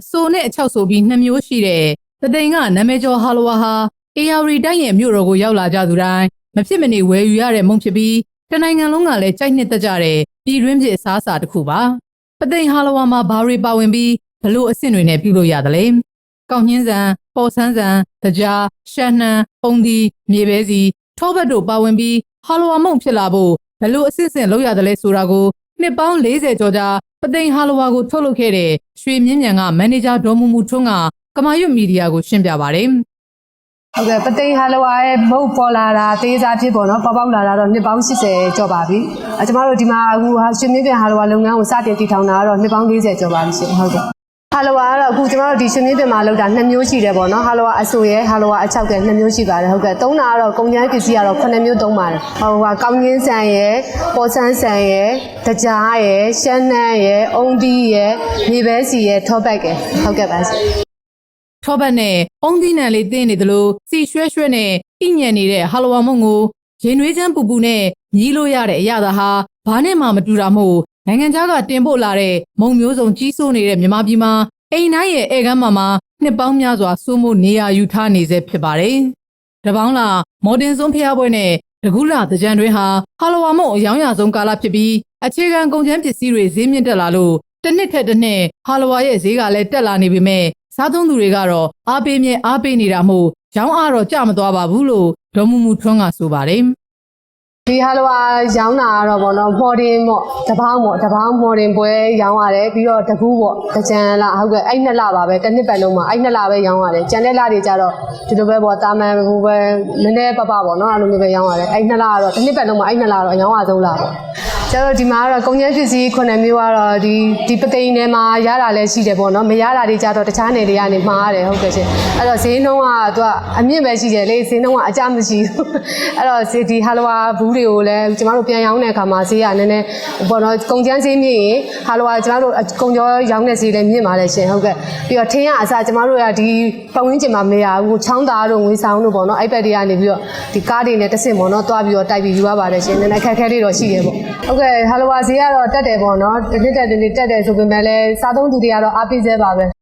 အစိုးနဲ့အချောက်ဆိုပြီးနှစ်မျိုးရှိတဲ့တသိန်းကနာမည်ကျော်ဟာလဝါဟာအေယာရီတိုင်းရဲ့မြို့တော်ကိုရောက်လာကြသူတိုင်းမဖြစ်မနေဝယ်ယူရတဲ့မုံဖြစ်ပြီးတနိုင်ငံလုံးကလည်းကြိုက်နှစ်သက်ကြတဲ့ပြည်တွင်းဖြစ်အစားအစာတစ်ခုပါပသိမ်ဟာလဝါမှာဘာတွေပါဝင်ပြီးဘလို့အဆင့်တွေနဲ့ပြုလို့ရသလဲကောက်ညင်းစံပေါ်ဆန်းစံတကြားရှမ်းနှံပုံဒီမြေပဲစီထောဘတ်တို့ပါဝင်ပြီးဟာလဝါမုံဖြစ်လာဖို့ဘလို့အဆင့်ဆင့်လုပ်ရတယ်လဲဆိုတာကို နှစ်ပေါင်း40ကျော်ကြာပသိမ်ဟာလဝါကိုထုတ်လုပ်ခဲ့တဲ့ရွှေမြင့်မြန်ကမန်နေဂျာဒေါ်မူမူထွန်းကကမာရွတ်မီဒီယာကိုရှင်းပြပါတယ်ဟုတ်ကဲ့ပသိမ်ဟာလဝါရဲ့မုတ်ပေါ်လာတာသေးစားဖြစ်ပေါ်တော့ပေါက်ပေါက်လာတာတော့နှစ်ပေါင်း80ကျော်ပါပြီအဲကျမတို့ဒီမှာအခုဟာရှင်မင်းပြန်ဟာလဝါလုပ်ငန်းကိုစတင်တည်ထောင်တာကတော့နှစ်ပေါင်း40ကျော်ပါပြီရှင်ဟုတ်ကဲ့ ဟာလဝါကတော့အခုကျမတို့ဒီရှင်မင်းပြန်မှာလုပ်တာနှစ်မျိုးရှိတယ်ပေါ့နော်ဟာလဝါအဆိုရဲ့ဟာလဝါအချောက်ကနှစ်မျိုးရှိပါတယ်ဟုတ်ကဲ့သုံးတာကတော့ကုန်ကျန်းပစ္စည်းကတော့9မျိုးသုံးပါတယ်ဟိုဟာကောင်းငင်းဆန်ရဲ့ပေါ်ဆန်းဆန်ရဲ့တကြားရဲ့ရှမ်းနှမ်းရဲ့အုံဒီရဲ့မြေပဲစီရဲ့ထောပတ်ရဲ့ဟုတ်ကဲ့ပါရှင်ထောဘတ်နဲ့အုံးသီးနံလေးတင်းနေသလိုစီရွှဲရွှဲနဲ့ပြညံနေတဲ့ဟာလဝါမုံကိုရင်နွေးချမ်းပူပူနဲ့ညီးလို့ရတဲ့အရာသာဟာဘာနဲ့မှမတူတာမို့ နိုင်ငံခြားကတင်ပို့လာတဲ့မုံမျိုးစုံကြီးစိုးနေတဲ့မြန်မာပြည်မှာအိမ်တိုင်းရဲ့ဧကမ်းမှာမှာနှစ်ပေါင်းများစွာစိုးမိုးနေရယူထားနေစေဖြစ်ပါတယ်။တပေါင်းလာမော်ဒင်စွန်းဖျားပွဲနဲ့တကူလာတကြံတွင်ဟာဟာလဝါမုံအယောင်ရဆုံးကာလဖြစ်ပြီးအခြေခံကုန်ကျန်းပစ္စည်းတွေဈေးမြင့်တက်လာလို့တစ်နှစ်ထက်တစ်နှစ်ဟာလဝါရဲ့ဈေးကလည်းတက်လာနေပေမဲ့စားသုံးသူတွေကတော့အားပေးမြဲအားပေးနေတာမို့ရောင်းအားတော့ကျမသွားပါဘူးလို့ဒေါ်မူမူထွန်းကဆိုပါတယ်။ ဒီဟာလိုဟာရောင်းတာကတော့ဗောနော်မော်ဒင်ပေါ့တပေါင်းပေါ့တပေါင်းမော်ဒင်ပွဲရောင်းရတယ်ပြီးတော့တကူးပေါ့တကြံလဟုတ်ကဲ့အဲ့နှစ်လပါပဲတစ်နှစ်ပတ်လုံးမှာအဲ့နှစ်လပဲရောင်းရတယ်ကျန်တဲ့လတွေကျတော့ဒီလိုပဲပေါ့တာမန်ဟိုပဲနည်းနည်းပပပေါ့နော်အဲ့လိုမျိုးပဲရောင်းရတယ်အဲ့နှစ်လကတော့တစ်နှစ်ပတ်လုံးမှာအဲ့နှစ်လတော့အရောင်းအဆုံးလပေါ့ ကျတော့ဒီမှာကတော့ကုန်ကျန်းပစ္စည်းခုနှစ်မျိုးကတော့ဒီဒီပသိန်းထဲမှာရတာလည်းရှိတယ်ပေါ့နော်မရတာတွေကြတော့တခြားနယ်တွေကနေမှားရတယ်ဟုတ်ကဲ့ရှင်အဲ့တော့ဈေးနှုန်းကသူကအမြင့်ပဲရှိတယ်လေဈေးနှုန်းကအကျမရှိဘူးအဲ့တော့ဈေးဒီဟာလိုဝါဘူးတွေကိုလည်းကျမတို့ပြန်ရောင်းတဲ့အခါမှာဈေးကနည်းနည်းပေါ့နော်ကုန်ကျန်းဈေးမြင့်ရင်ဟာလိုဝါကျမတို့ကုန်ကျော်ရောင်းတဲ့ဈေးလည်းမြင့်ပါလေရှင်ဟုတ်ကဲ့ပြီးတော့ထင်းရအစားကျမတို့ကဒီပတ်ဝန်းကျင်မှာမရဘူးချောင်းသားတို့ငွေဆောင်တို့ပေါ့နော်အဲ့ဘက်တွေကနေပြီးတော့ဒီကားတွေနဲ့တစ်ဆင့်ပေါ့နော်တွားပြီးတော့တိုက်ပြီးယူရပါတယ်ရှင်နည်းနည်းခက်ခဲလေးတော့ရှိတယ်ပေါ့ဟုတ်ကဲ့ဟာလိုဝါဈေးကတော့တက်တယ်ပေါ့နော်တစ်နှစ်တက်တစ်နှစ်တက်တယ်ဆိုပေမဲ့လည်းစားသုံးသူတွေကတော့အားပေးစေပါပဲ